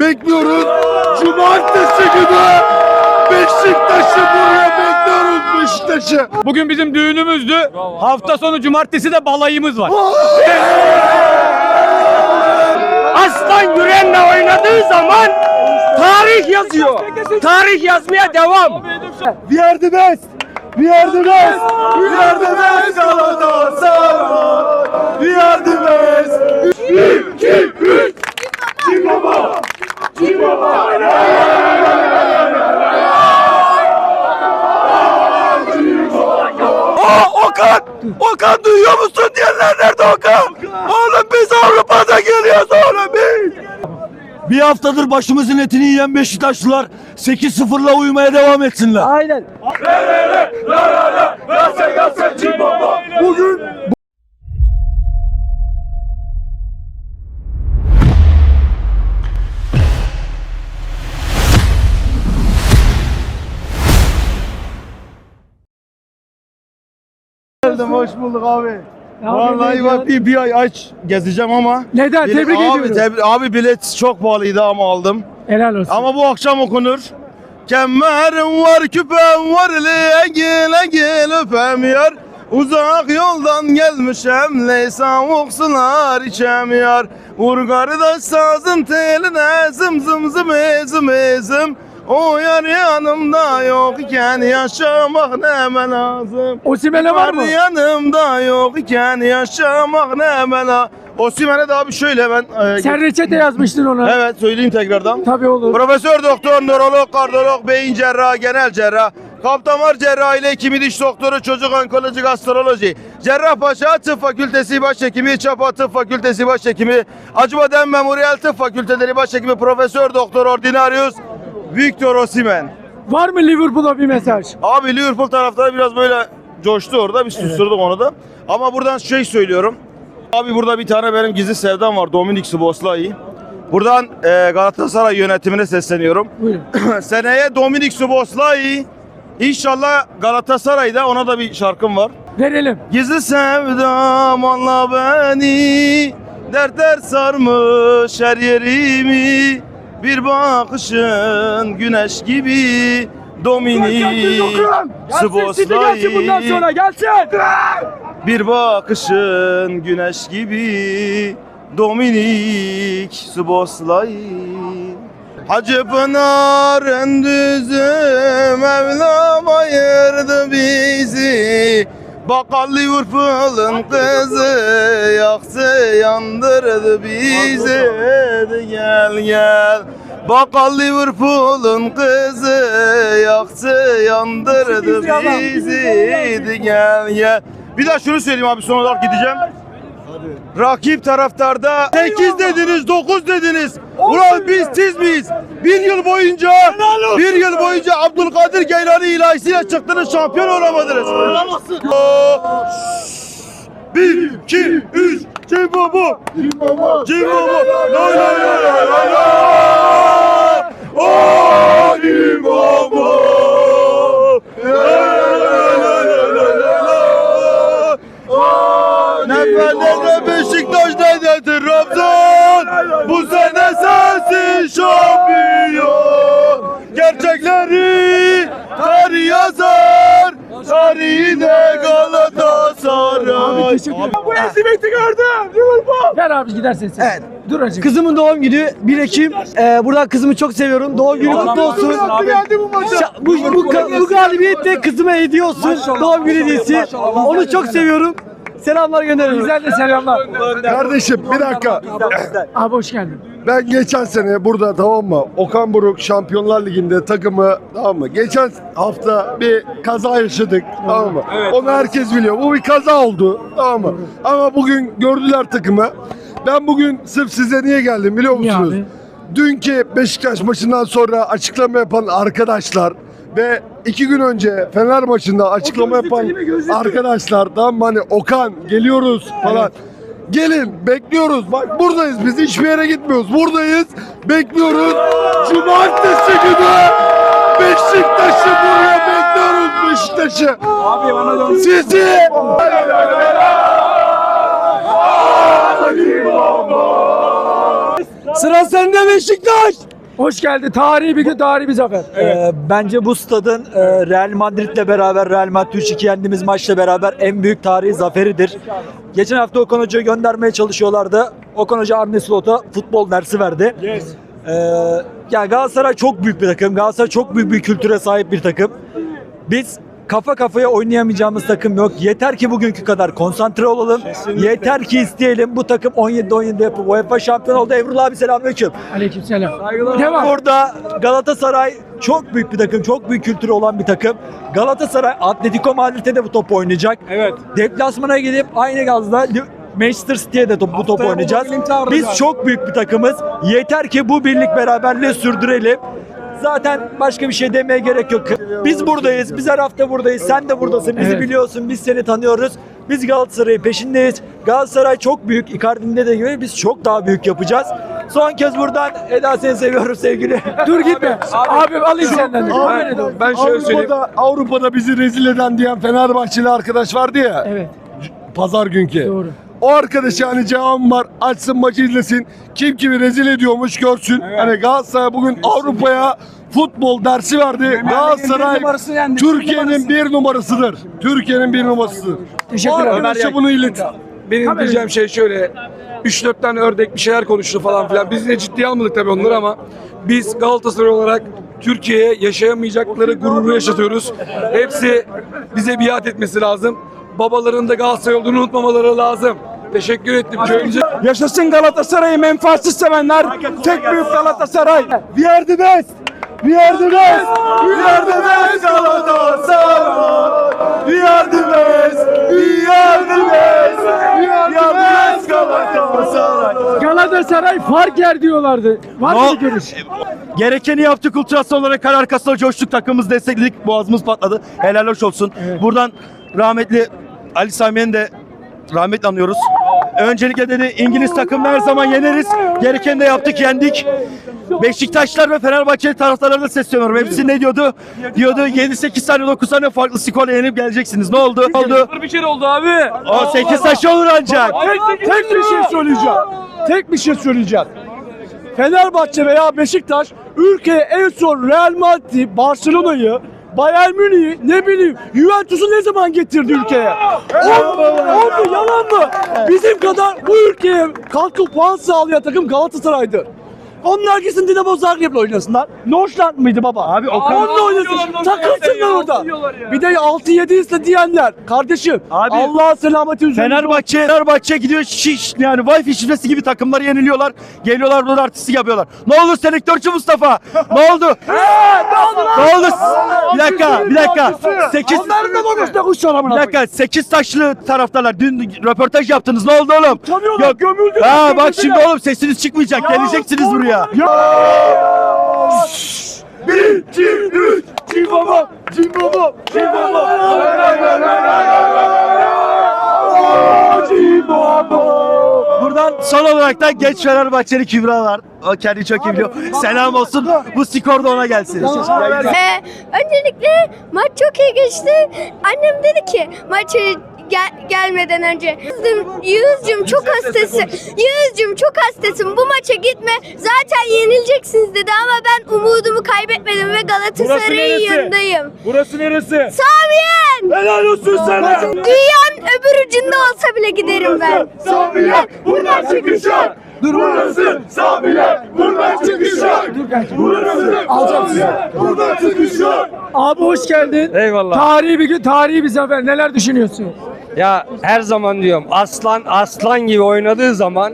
bekliyoruz. Cumartesi günü Beşiktaş'ı buraya bekliyoruz Beşiktaş'ı. Bugün bizim düğünümüzdü. Hafta sonu cumartesi de balayımız var. Aslan Güren'le oynadığı zaman tarih yazıyor. Tarih yazmaya devam. We are the best. We are the best. We are the best Galatasaray. We are the best. 1, 2, 3. Cimbaba. Cimbaba. Aa Okan! Duyuyor musun diyenler nerede Okan? Oğlum biz Avrupa'da geliyoruz oğlum biz. Bir haftadır başımızın etini yiyen Beşiktaşlılar 8-0'la uyumaya devam etsinler. Aynen. Bugün Geldim hoş bulduk abi. Vallahi bak bir, bir ay aç gezeceğim ama. Neden? Tebrik abi, ediyorum. tebrik- abi bilet çok pahalıydı ama aldım. Helal olsun. Ama bu akşam okunur. Kemerim var küpem var legil legil öpem yar Uzak yoldan gelmişem leysa sular içem yar Vur kardeş sazın teline zım zım zım ezim ezim O yar yanımda yok iken yaşamak neme lazım Osimhen'e var mı? Var yanımda yok iken yaşamak neme lazım Osimhen'e de abi şöyle ben e, Sen reçete yazmıştın ona. Evet söyleyeyim tekrardan Tabii olur. Profesör doktor, nörolog, kardiyolog, beyin cerrahı, genel cerrah, kalp damar cerrahı ile hekimi, diş doktoru, çocuk onkoloji, gastroloji, Cerrahpaşa Tıp Fakültesi Başhekimi, Çapa Tıp Fakültesi Başhekimi, Acıbadem Memorial Tıp Fakülteleri Başhekimi, Profesör Doktor Ordinarius, Victor Osimhen. Var mı Liverpool'a bir mesaj? Abi Liverpool taraftarı biraz böyle coştu orada, biz susturduk onu da. Ama buradan şey söylüyorum. Abi burada bir tane benim gizli sevdam var, Dominik Szoboszlai. Buradan e, Galatasaray yönetimine sesleniyorum. Buyurun. Seneye Dominik Szoboszlai İnşallah Galatasaray'da ona da bir şarkım var. Verelim. Gizli sevdam anla beni Dertler sarmış her yerimi Bir bakışın güneş gibi Dominik Szoboszlai gelsin. Bir bakışın güneş gibi Dominik. Szoboszlai Hacı Pınar düzü Mevlam ayırdı bizi Bakkal Liverpool'un kızı Yaktı yandırdı bizi. Hadi gel gel. Bakkal Liverpool'un kızı Yaktı yandırdı bizi. Hadi gel gel. Bir daha şunu söyleyeyim abi son olarak gideceğim Rakip taraftarda 8 dediniz, 9 dediniz. Ulan biz siz miyiz? Bir yıl boyunca bir yıl boyunca Abdülkadir Geylani ilahisiyle çıktınız şampiyon olamadınız. Bir, iki, üç, Cimbabo! Cimbabo! Cimbabo! La la la la la la! Oh, Cimbabo! La Galatasaray Bu ezimeti gördüm. Liverpool. Ver abi gidersin sen. Evet. Dur acık. Kızımın doğum günü 1 Ekim. Ee, buradan kızımı çok seviyorum. Doğum günü kutlu olsun. Şa- bu, bu, bu, bu galibiyet de kızıma hediye olsun. Doğum günü hediyesi. Onu çok seviyorum. Selamlar gönderiyorum. Güzel de selamlar. Kardeşim bir dakika Abi hoş geldin. Ben geçen sene burada tamam mı? Okan Buruk Şampiyonlar Ligi'nde takımı tamam mı? Geçen hafta bir kaza yaşadık tamam mı? Onu herkes biliyor. Bu bir kaza oldu tamam mı? Ama bugün gördüler takımı. Ben bugün sırf size niye geldim biliyor Niye musunuz? abi? Dünkü Beşiktaş maçından sonra açıklama yapan arkadaşlar ve iki gün önce Fener maçında açıklama yapan arkadaşlar tamam mı? Hani Okan geliyoruz falan. Gelin bekliyoruz. Bak buradayız biz hiçbir yere gitmiyoruz. Buradayız bekliyoruz. Cumartesi günü Beşiktaş'ı buraya bekliyoruz Beşiktaş'ı. Abi bana dön. Sizi. Sıra sende Beşiktaş. Hoş geldi. Tarihi bir gün, tarihi bir zafer. Ee, bence bu stadın e, Real Madrid'le beraber Real Madrid 3-2 yendiğimiz maçla beraber en büyük tarihi zaferidir. Geçen hafta Okan Hoca'yı göndermeye çalışıyorlardı. Okan Hoca Arne Slot'a futbol dersi verdi. Ee, ya Galatasaray çok büyük bir takım. Galatasaray çok büyük bir kültüre sahip bir takım. Biz kafa kafaya oynayamayacağımız takım yok. Yeter ki bugünkü kadar konsantre olalım. Yeter ki isteyelim. Bu takım 17'de 17 yapıp UEFA şampiyon oldu. Emrullah abi selamünaleyküm. Aleykümselam. Devam. Burada Galatasaray çok büyük bir takım, çok büyük kültürü olan bir takım. Galatasaray Atletico Madrid'e de bu top oynayacak. Evet. Deplasmana gidip aynı gazda Li- Manchester City'ye de top, bu topu oynayacağız. Biz çok büyük bir takımız. Yeter ki bu birlik beraberliği sürdürelim. Zaten başka bir şey demeye gerek yok. Biz buradayız. Biz her hafta buradayız. Sen de buradasın. Bizi Evet. biliyorsun. Biz seni tanıyoruz. Biz Galatasaray'ın peşindeyiz. Galatasaray çok büyük. Icardi'nin de gibi biz çok daha büyük yapacağız. Son kez buradan Eda seni seviyorum sevgili. Dur gitme. Abi alayım senden. Abi, Ben şöyle söyleyeyim. Avrupa'da, Avrupa'da bizi rezil eden diyen Fenerbahçeli arkadaş vardı ya. Evet. Pazar günkü. Doğru. O arkadaş yani cevabım var. Açsın maçı izlesin. Kim kimi rezil ediyormuş görsün. Hani Galatasaray bugün Avrupa'ya futbol dersi verdi. Galatasaray numarası yendi. Türkiye'nin bir numarasıdır. Türkiye'nin bir numarasıdır. Teşekkür ederim. arkadaşa bunu ilet. Benim Tabii. diyeceğim şey şöyle. 3-4 tane ördek bir şeyler konuştu falan filan. Biz de ciddiye almadık tabii onları ama biz Galatasaray olarak Türkiye'ye yaşayamayacakları gururu yaşatıyoruz. Hepsi bize biat etmesi lazım. Babaların da Galatasaray olduğunu unutmamaları lazım. Teşekkür ettim. Köyümüze Yaşasın Galatasaray'ı menfaatsiz sevenler. Tek büyük Galatasaray. We are the best. We are the best. We are the best Galatasaray. We are the best. We are the best. We are the best Galatasaray. Galatasaray fark yer diyorlardı. Var mı görüş? Gerekeni yaptık ultrasyon olarak kar arkasında coştuk takımımızı destekledik boğazımız patladı helal hoş olsun. Buradan rahmetli Ali Sami'nin de rahmetli anıyoruz. Öncelikle dedi İngiliz takımını her zaman yeneriz. Gerekeni de yaptık yendik. Beşiktaşlar ve Fenerbahçeli taraftarlarına sesleniyorum. Hepsi ne diyordu? Diyordu 7-8 tane 9 tane farklı skorla yenip geleceksiniz. Ne oldu? Ne oldu? Bir kere oldu abi. O 8 taşı olur ancak. Tek, tek bir şey söyleyeceğim. Tek bir şey söyleyeceğim. Fenerbahçe veya Beşiktaş ülkeye en son Real Madrid, Barcelona'yı, Bayern Münih'i ne bileyim Juventus'u ne zaman getirdi ülkeye? O, o mu yalan mı? Bizim kadar bu ülkeye kalkıp puan sağlayan takım Galatasaray'dır. Onlar gitsin Dinamo Zagreb'le oynasınlar. Nordland mıydı baba? Abi Okan- Onunla oynasın. Takılsınlar orada. Bir de 6-7 ise diyenler. Kardeşim Abi- Allah'a selameti üzerine. Fenerbahçe, Fenerbahçe gidiyor şiş yani Wi-Fi şifresi gibi takımları yeniliyorlar. Geliyorlar burada artistik yapıyorlar. Ne oldu selektörçü Mustafa? ne oldu? ne oldu? Bir dakika, bir dakika. 8 Onların da konuşta kuş bir dakika 8 taşlı taraftarlar dün röportaj yaptınız. Ne oldu oğlum? Tanıyorlar, Yok. gömüldüler, Ha bak şimdi oğlum sesiniz çıkmayacak. Geleceksiniz buraya. Bir, iki, üç. Cim baba. Cim baba. Cim baba. Cim baba. Buradan son olarak da genç Fenerbahçeli Kübra var. O kendi çok iyi biliyor. Selam olsun. Bu skor da ona gelsin. Ee, öncelikle maç çok iyi geçti. Annem dedi ki maçı gel- gelmeden önce Yüzüm, Yüzcüm çok hastasın. Yüzcüm çok hastasın. Bu maça gitme. Zaten yenileceksiniz dedi ama ben umudumu kaybetmedim ve Galatasaray'ın yanındayım. Burası neresi? Samiyen! Helal olsun sana. Dünyanın öbür ucunda olsa bile giderim ben. Samiyen buradan çıkışlar. Burası Samiyen buradan çıkışlar. Burası Samiyen buradan çıkışlar. Abi hoş geldin. Eyvallah. Tarihi bir gün, tarihi bir zafer. Neler düşünüyorsun? Ya her zaman diyorum aslan aslan gibi oynadığı zaman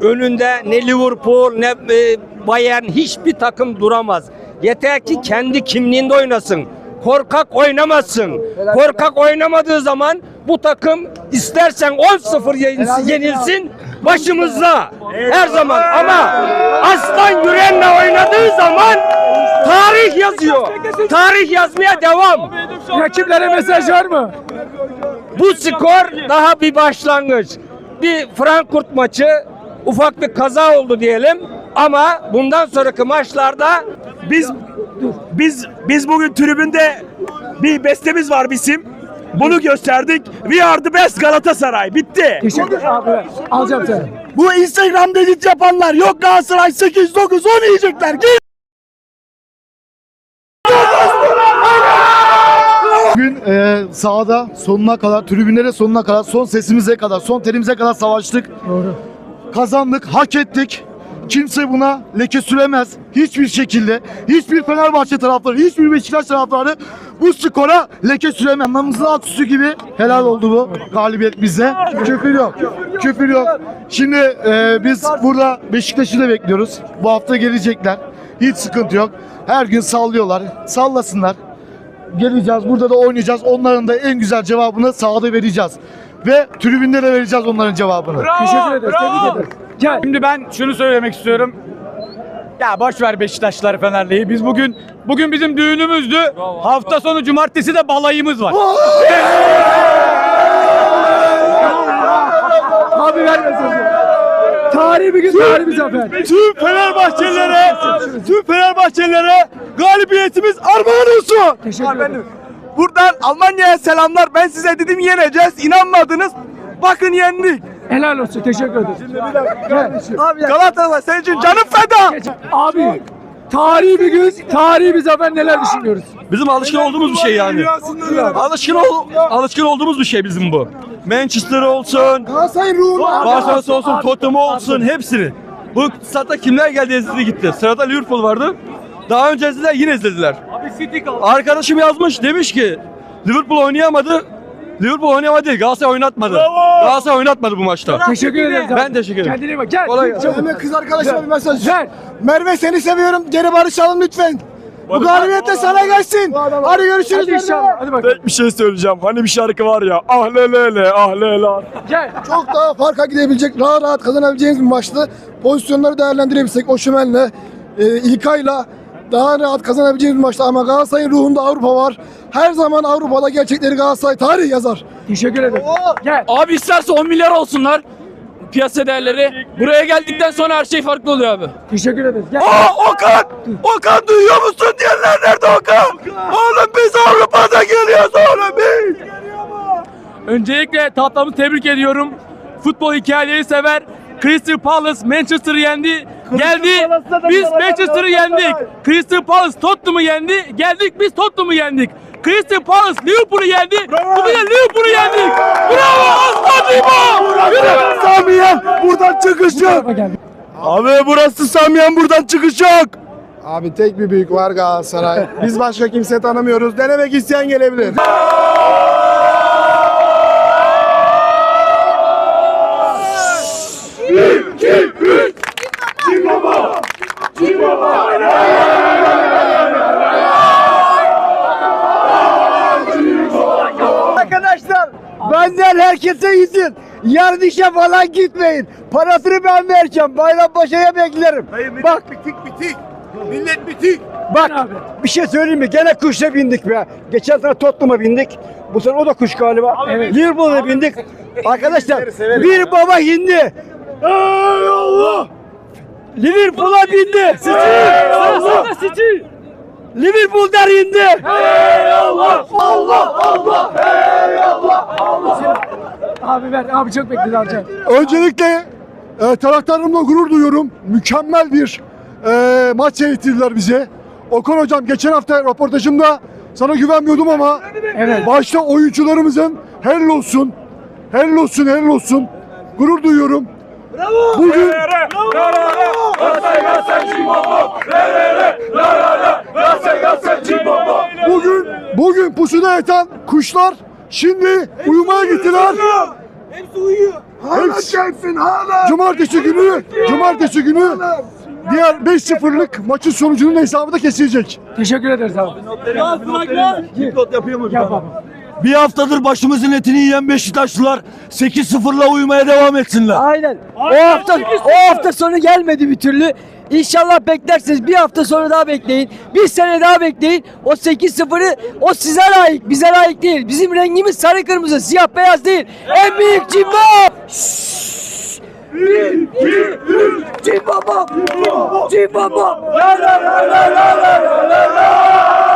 önünde ne Liverpool ne e, Bayern hiçbir takım duramaz. Yeter ki kendi kimliğinde oynasın. Korkak oynamazsın. Korkak oynamadığı zaman bu takım istersen 10-0 yenilsin, yenilsin başımızda. Her zaman ama aslan yüreğinle oynadığı zaman tarih yazıyor. Tarih yazmaya devam. Rakiplere mesaj var mı? Bu skor daha bir başlangıç. Bir Frankfurt maçı ufak bir kaza oldu diyelim ama bundan sonraki maçlarda Biz biz biz bugün tribünde bir bestemiz var bizim. Bunu gösterdik. We are the best Galatasaray. Bitti. Teşekkür abi. Alacağım seni. Bu Instagram'da edit yapanlar yok Galatasaray 8 9 10 yiyecekler. Git. Bugün e, sahada sonuna kadar, tribünlere sonuna kadar, son sesimize kadar, son terimize kadar savaştık. Doğru. Kazandık, hak ettik. Kimse buna leke süremez. Hiçbir şekilde, hiçbir Fenerbahçe taraftarı, hiçbir Beşiktaş taraftarı bu skora leke süremez. Anlamımızın alt üstü gibi helal oldu bu galibiyet bize. Küfür yok, küfür yok. Şimdi e, biz burada Beşiktaş'ı da bekliyoruz. Bu hafta gelecekler. Hiç sıkıntı yok. Her gün sallıyorlar. Sallasınlar geleceğiz. Burada da oynayacağız. Onların da en güzel cevabını sahada vereceğiz. Ve tribünlere vereceğiz onların cevabını. Teşekkür ederiz. Tebrik ederiz. Gel. Şimdi ben şunu söylemek istiyorum. Ya boş ver Beşiktaşlar Fenerli'yi. Biz bugün bugün bizim düğünümüzdü. Hafta sonu cumartesi de balayımız var. Abi verme sözü. Tarihi bir gün, tarihi bir zafer. Tüm Fenerbahçelilere, tüm Fenerbahçelilere galibiyetimiz armağan olsun. Teşekkür ederim. Buradan Almanya'ya selamlar. Ben size dedim yeneceğiz. İnanmadınız. Bakın yendik. Helal olsun. Teşekkür ederim. Galatasaray senin için canım feda. Abi tarihi bir gün, tarihi bir zafer neler düşünüyoruz? Bizim alışkın olduğumuz bir şey yani. Alışkın ol, alışkın olduğumuz bir şey bizim bu. Manchester olsun, Galatasaray Barcelona olsun, Tottenham olsun hepsini. Bu statta kimler geldi ezildi gitti. Sırada Liverpool vardı. Daha önce ezdiler yine ezildiler. Arkadaşım yazmış demiş ki Liverpool oynayamadı. Liverpool oynayamadı değil Galatasaray oynatmadı. Galatasaray oynatmadı bu maçta. Teşekkür ederiz. abi. Ben teşekkür ederim. Kendine iyi bak. Gel. Kolay gelsin. Çabuk. kız arkadaşıma bir mesaj. Ver. Merve seni seviyorum. Geri barışalım lütfen. Bu galibiyet de sana gelsin. Hadi görüşürüz. Hadi inşallah. Hadi bakalım. Bir şey söyleyeceğim. Hani bir şarkı var ya. Ah le le le, ah le la. Gel. Çok daha farka gidebilecek, rahat rahat kazanabileceğimiz bir maçtı. Pozisyonları değerlendirebilsek Oşumen'le, e, İlkay'la daha rahat kazanabileceğimiz bir maçtı. Ama Galatasaray'ın ruhunda Avrupa var. Her zaman Avrupa'da gerçekleri Galatasaray tarih yazar. Teşekkür ederim. Gel. Abi isterse 10 milyar olsunlar piyasa değerleri. Buraya geldikten sonra her şey farklı oluyor abi. Teşekkür ederiz. Gel. Aa Okan! Okan duyuyor musun diyenler nerede Okan? Oğlum biz Avrupa'da geliyoruz oğlum biz. Öncelikle tahtamı tebrik ediyorum. Futbol hikayeleri sever. Crystal Palace Manchester'ı yendi. Geldi. Biz Manchester'ı yendik. Crystal Palace Tottenham'ı yendi. Geldik biz Tottenham'ı yendik. Crystal Palace Liverpool'u yendi. Bugün de Liverpool'u yendik. Bravo Aslan Dimo. Samiyen buradan çıkış yok. Abi burası Samiyen buradan çıkış yok. Abi tek bir büyük var Galatasaray. Biz başka kimse tanımıyoruz. Denemek isteyen gelebilir. Benden herkese izin. Yarın işe falan gitmeyin. Parasını ben vereceğim. Bayrampaşa'ya beklerim. Bak bitik bitik. Millet bitik. Bak bir şey söyleyeyim mi? Gene kuşa bindik be. Geçen sene Tottenham'a bindik. Bu sene o da kuş galiba. Evet. Liverpool'a bindik. Arkadaşlar bir baba hindi. Ey Allah! Liverpool'a bindi. Allah. Liverpool der indi. Abi ver. Abi çok bekledi amca. Öncelikle e, taraftarımla gurur duyuyorum. Mükemmel bir e, maç seyrettirdiler bize. Okan hocam geçen hafta röportajımda sana güvenmiyordum ama Evet. başta oyuncularımızın helal olsun. Helal olsun, helal olsun. Gurur duyuyorum. Bugün Bugün bugün pusuda yatan kuşlar şimdi uyumaya gittiler. Hepsi uyuyor. Hala gelsin hala. Cumartesi günü cumartesi günü diğer 5-0'lık maçın sonucunun hesabı da kesilecek. Teşekkür ederiz abi. Gel baba. Bir haftadır başımızın etini yiyen Beşiktaşlılar 8-0'la uyumaya devam etsinler. Aynen. O hafta o hafta sonu gelmedi bir türlü. İnşallah beklersiniz. Bir hafta sonra daha bekleyin. Bir sene daha bekleyin. O 8-0'ı o size layık. Bize layık değil. Bizim rengimiz sarı kırmızı. Siyah beyaz değil. En büyük cimbo. Bir, iki, üç. Cimbom. Cimbom. La la la la la la la la